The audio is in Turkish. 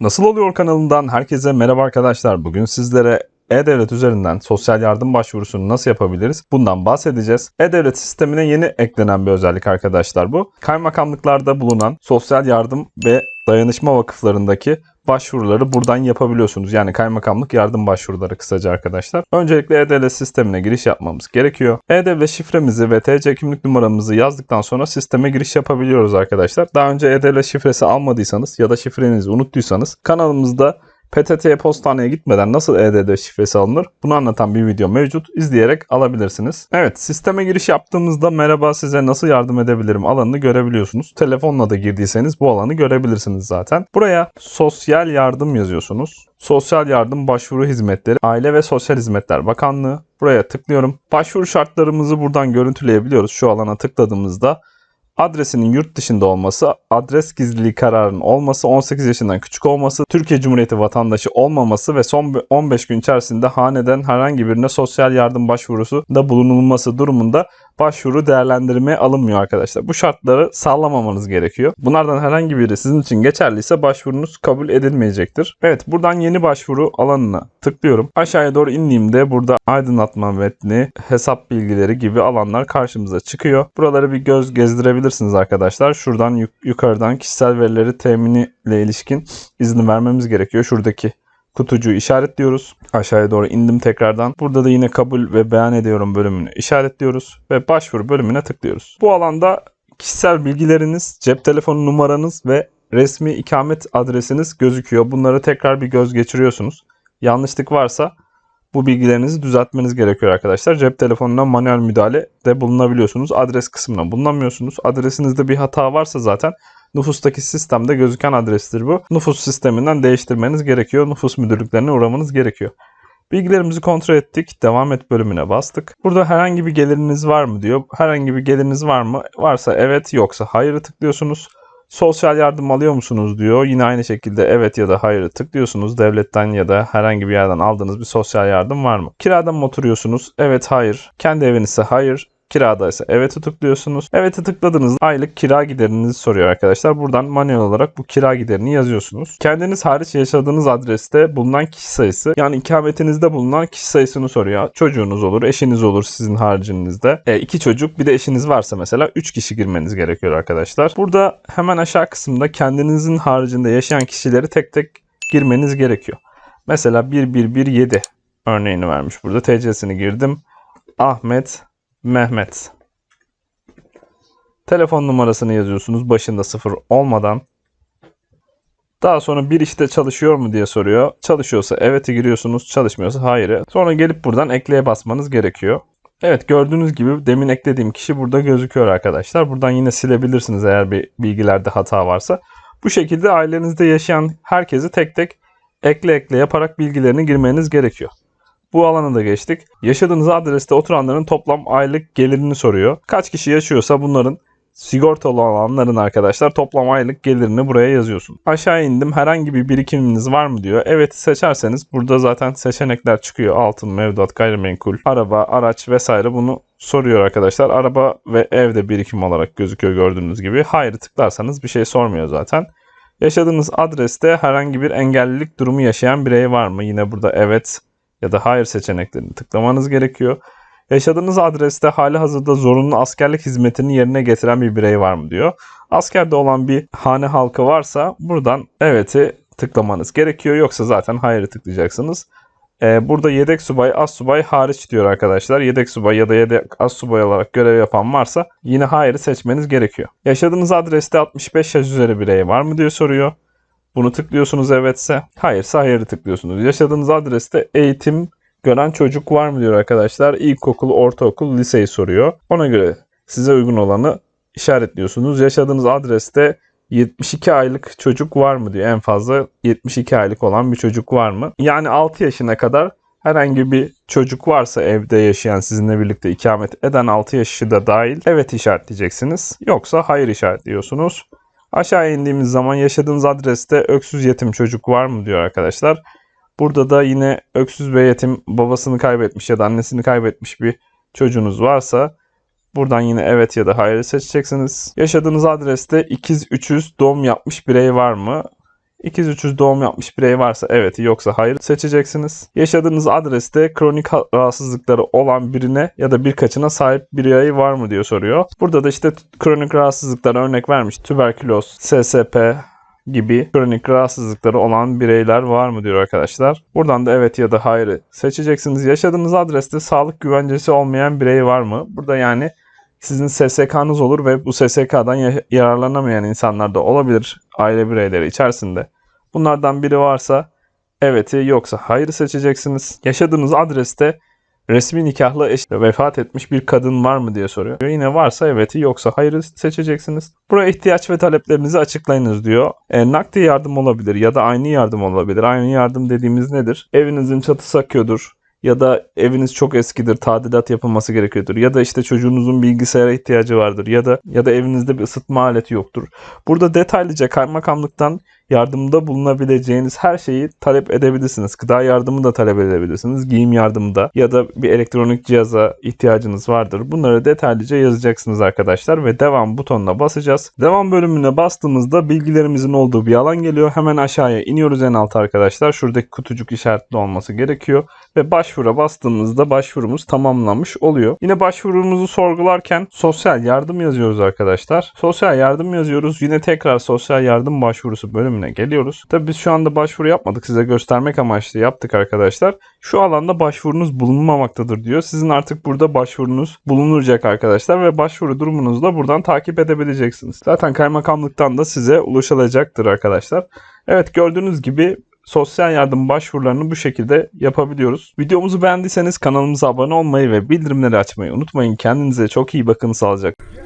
Nasıl oluyor kanalından herkese merhaba arkadaşlar. Bugün sizlere e-Devlet üzerinden sosyal yardım başvurusunu nasıl yapabiliriz? Bundan bahsedeceğiz. E-Devlet sistemine yeni eklenen bir özellik arkadaşlar bu. Kaymakamlıklarda bulunan sosyal yardım ve dayanışma vakıflarındaki başvuruları buradan yapabiliyorsunuz. Yani kaymakamlık yardım başvuruları kısaca arkadaşlar. Öncelikle E-Devlet sistemine giriş yapmamız gerekiyor. E-Devlet şifremizi ve TC kimlik numaramızı yazdıktan sonra sisteme giriş yapabiliyoruz arkadaşlar. Daha önce E-Devlet şifresi almadıysanız ya da şifrenizi unuttuysanız kanalımızda PTT postaneye gitmeden nasıl E-Devlet şifresi alınır bunu anlatan bir video mevcut. İzleyerek alabilirsiniz. Evet sisteme giriş yaptığımızda merhaba size nasıl yardım edebilirim alanını görebiliyorsunuz. Telefonla da girdiyseniz bu alanı görebilirsiniz zaten. Buraya sosyal yardım yazıyorsunuz. Sosyal yardım başvuru hizmetleri Aile ve Sosyal Hizmetler Bakanlığı. Buraya tıklıyorum. Başvuru şartlarımızı buradan görüntüleyebiliyoruz. Şu alana tıkladığımızda adresinin yurt dışında olması, adres gizliliği kararının olması, 18 yaşından küçük olması, Türkiye Cumhuriyeti vatandaşı olmaması ve son 15 gün içerisinde haneden herhangi birine sosyal yardım başvurusu da bulunulması durumunda başvuru değerlendirmeye alınmıyor arkadaşlar. Bu şartları sağlamamanız gerekiyor. Bunlardan herhangi biri sizin için geçerliyse başvurunuz kabul edilmeyecektir. Evet buradan yeni başvuru alanına tıklıyorum. Aşağıya doğru indiğimde burada aydınlatma metni, hesap bilgileri gibi alanlar karşımıza çıkıyor. Buraları bir göz gezdirebilirsiniz arkadaşlar. Şuradan yuk- yukarıdan kişisel verileri temini ile ilişkin izni vermemiz gerekiyor. Şuradaki kutucuğu işaretliyoruz. Aşağıya doğru indim tekrardan. Burada da yine kabul ve beyan ediyorum bölümünü işaretliyoruz ve başvuru bölümüne tıklıyoruz. Bu alanda kişisel bilgileriniz, cep telefonu numaranız ve resmi ikamet adresiniz gözüküyor. Bunları tekrar bir göz geçiriyorsunuz. Yanlışlık varsa bu bilgilerinizi düzeltmeniz gerekiyor arkadaşlar. Cep telefonuna manuel müdahale de bulunabiliyorsunuz. Adres kısmına bulunamıyorsunuz. Adresinizde bir hata varsa zaten nüfustaki sistemde gözüken adrestir bu. Nüfus sisteminden değiştirmeniz gerekiyor. Nüfus müdürlüklerine uğramanız gerekiyor. Bilgilerimizi kontrol ettik. Devam et bölümüne bastık. Burada herhangi bir geliriniz var mı diyor. Herhangi bir geliriniz var mı? Varsa evet yoksa hayırı tıklıyorsunuz. Sosyal yardım alıyor musunuz diyor. Yine aynı şekilde evet ya da hayırı tıklıyorsunuz. Devletten ya da herhangi bir yerden aldığınız bir sosyal yardım var mı? Kirada mı oturuyorsunuz? Evet hayır. Kendi evinizse hayır. Kiradaysa evet'i tıklıyorsunuz. Evet'i tıkladığınızda aylık kira giderinizi soruyor arkadaşlar. Buradan manuel olarak bu kira giderini yazıyorsunuz. Kendiniz hariç yaşadığınız adreste bulunan kişi sayısı yani ikametinizde bulunan kişi sayısını soruyor. Çocuğunuz olur, eşiniz olur sizin haricinizde. E, iki çocuk bir de eşiniz varsa mesela 3 kişi girmeniz gerekiyor arkadaşlar. Burada hemen aşağı kısımda kendinizin haricinde yaşayan kişileri tek tek girmeniz gerekiyor. Mesela 1117 örneğini vermiş burada. TC'sini girdim. Ahmet Mehmet. Telefon numarasını yazıyorsunuz başında sıfır olmadan. Daha sonra bir işte çalışıyor mu diye soruyor. Çalışıyorsa evet'i giriyorsunuz, çalışmıyorsa hayır'ı. Sonra gelip buradan ekleye basmanız gerekiyor. Evet gördüğünüz gibi demin eklediğim kişi burada gözüküyor arkadaşlar. Buradan yine silebilirsiniz eğer bir bilgilerde hata varsa. Bu şekilde ailenizde yaşayan herkesi tek tek ekle ekle yaparak bilgilerini girmeniz gerekiyor. Bu alana da geçtik. Yaşadığınız adreste oturanların toplam aylık gelirini soruyor. Kaç kişi yaşıyorsa bunların sigortalı olanların arkadaşlar toplam aylık gelirini buraya yazıyorsun. Aşağı indim herhangi bir birikiminiz var mı diyor. Evet seçerseniz burada zaten seçenekler çıkıyor. Altın, mevduat, gayrimenkul, araba, araç vesaire bunu soruyor arkadaşlar. Araba ve evde birikim olarak gözüküyor gördüğünüz gibi. Hayır tıklarsanız bir şey sormuyor zaten. Yaşadığınız adreste herhangi bir engellilik durumu yaşayan birey var mı? Yine burada evet ya da hayır seçeneklerini tıklamanız gerekiyor. Yaşadığınız adreste hali hazırda zorunlu askerlik hizmetini yerine getiren bir birey var mı diyor. Askerde olan bir hane halkı varsa buradan evet'i tıklamanız gerekiyor. Yoksa zaten hayırı tıklayacaksınız. Ee, burada yedek subay, az subay hariç diyor arkadaşlar. Yedek subay ya da yedek az subay olarak görev yapan varsa yine hayırı seçmeniz gerekiyor. Yaşadığınız adreste 65 yaş üzeri birey var mı diye soruyor. Bunu tıklıyorsunuz evetse. Hayırsa hayırı tıklıyorsunuz. Yaşadığınız adreste eğitim gören çocuk var mı diyor arkadaşlar. İlkokul, ortaokul, liseyi soruyor. Ona göre size uygun olanı işaretliyorsunuz. Yaşadığınız adreste 72 aylık çocuk var mı diyor. En fazla 72 aylık olan bir çocuk var mı? Yani 6 yaşına kadar herhangi bir çocuk varsa evde yaşayan sizinle birlikte ikamet eden 6 yaşı da dahil evet işaretleyeceksiniz. Yoksa hayır işaretliyorsunuz. Aşağı indiğimiz zaman yaşadığınız adreste öksüz yetim çocuk var mı diyor arkadaşlar. Burada da yine öksüz ve yetim babasını kaybetmiş ya da annesini kaybetmiş bir çocuğunuz varsa buradan yine evet ya da hayır seçeceksiniz. Yaşadığınız adreste ikiz üçüz doğum yapmış birey var mı? 2-300 doğum yapmış birey varsa evet yoksa hayır seçeceksiniz. Yaşadığınız adreste kronik ha- rahatsızlıkları olan birine ya da birkaçına sahip birey var mı diyor soruyor. Burada da işte kronik rahatsızlıklara örnek vermiş. Tüberküloz, SSP gibi kronik rahatsızlıkları olan bireyler var mı diyor arkadaşlar. Buradan da evet ya da hayır seçeceksiniz. Yaşadığınız adreste sağlık güvencesi olmayan birey var mı? Burada yani sizin SSK'nız olur ve bu SSK'dan ya- yararlanamayan insanlar da olabilir aile bireyleri içerisinde. Bunlardan biri varsa evet'i yoksa hayırı seçeceksiniz. Yaşadığınız adreste resmi nikahlı eş vefat etmiş bir kadın var mı diye soruyor. Yine varsa evet'i yoksa hayırı seçeceksiniz. Buraya ihtiyaç ve taleplerinizi açıklayınız diyor. E, nakdi yardım olabilir ya da aynı yardım olabilir. Aynı yardım dediğimiz nedir? Evinizin çatısı akıyordur ya da eviniz çok eskidir, tadilat yapılması gerekiyordur ya da işte çocuğunuzun bilgisayara ihtiyacı vardır ya da ya da evinizde bir ısıtma aleti yoktur. Burada detaylıca kaymakamlıktan yardımda bulunabileceğiniz her şeyi talep edebilirsiniz. Gıda yardımı da talep edebilirsiniz. Giyim yardımı da ya da bir elektronik cihaza ihtiyacınız vardır. Bunları detaylıca yazacaksınız arkadaşlar ve devam butonuna basacağız. Devam bölümüne bastığımızda bilgilerimizin olduğu bir alan geliyor. Hemen aşağıya iniyoruz en alt arkadaşlar. Şuradaki kutucuk işaretli olması gerekiyor ve başvura bastığımızda başvurumuz tamamlanmış oluyor. Yine başvurumuzu sorgularken sosyal yardım yazıyoruz arkadaşlar. Sosyal yardım yazıyoruz. Yine tekrar sosyal yardım başvurusu bölümüne geliyoruz. Tabii biz şu anda başvuru yapmadık. Size göstermek amaçlı yaptık arkadaşlar. Şu alanda başvurunuz bulunmamaktadır diyor. Sizin artık burada başvurunuz bulunacak arkadaşlar ve başvuru durumunuzu da buradan takip edebileceksiniz. Zaten kaymakamlıktan da size ulaşılacaktır arkadaşlar. Evet gördüğünüz gibi sosyal yardım başvurularını bu şekilde yapabiliyoruz. Videomuzu beğendiyseniz kanalımıza abone olmayı ve bildirimleri açmayı unutmayın. Kendinize çok iyi bakın sağlıcakla.